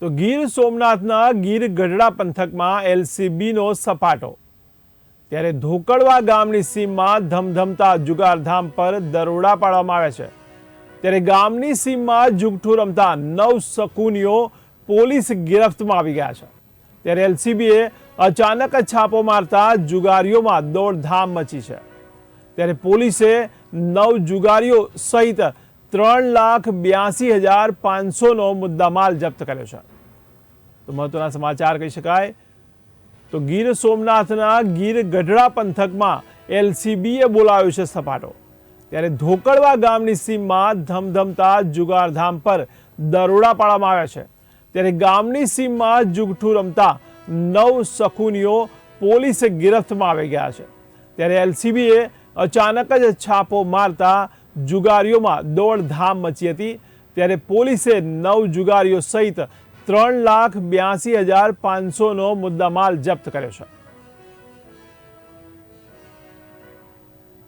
તો ગીર સોમનાથના ગીર ગઢડા પંથકમાં એલસીબીનો સપાટો. ત્યારે ધોકડવા ગામની સીમમાં ધમધમતા જુગારધામ પર દરોડા પાડવામાં આવ્યા છે. ત્યારે ગામની સીમમાં જુગઠું રમતા નવ શકુનીઓ પોલીસ ગિરફ્તમાં આવી ગયા છે. ત્યારે એલસીબીએ અચાનક છાપો મારતા જુગારીઓમાં દોડધામ મચી છે. ત્યારે પોલીસે નવ જુગારીઓ સહિત ત્રણ લાખ બ્યાસી હજાર પાંચસોનો મુદ્દામાલ જપ્ત કર્યો છે. તો મહત્વના સમાચાર કહી શકાય. તો ગીર સોમનાથના ગીર ગઢડા પંથકમાં એલસીબીએ બોલાવ્યો છે સપાટો. ત્યારે ધોકડવા ગામની સીમમાં ધમધમતા જુગારધામ પર દરોડા પાડવામાં આવ્યા છે. ત્યારે ગામની સીમમાં જુગઠું રમતા નવ સખુનીઓ પોલીસે ગિરફ્તમાં આવી ગયા છે. ત્યારે એલસીબીએ અચાનક જ છાપો મારતા જુગારીઓમાં દોડધામ મચી હતી. ત્યારે પોલીસે નવ જુગારીઓ સહિત ત્રણ લાખ બ્યાસી હજાર પાંચસોનો મુદ્દામાલ જપ્ત કર્યો છે.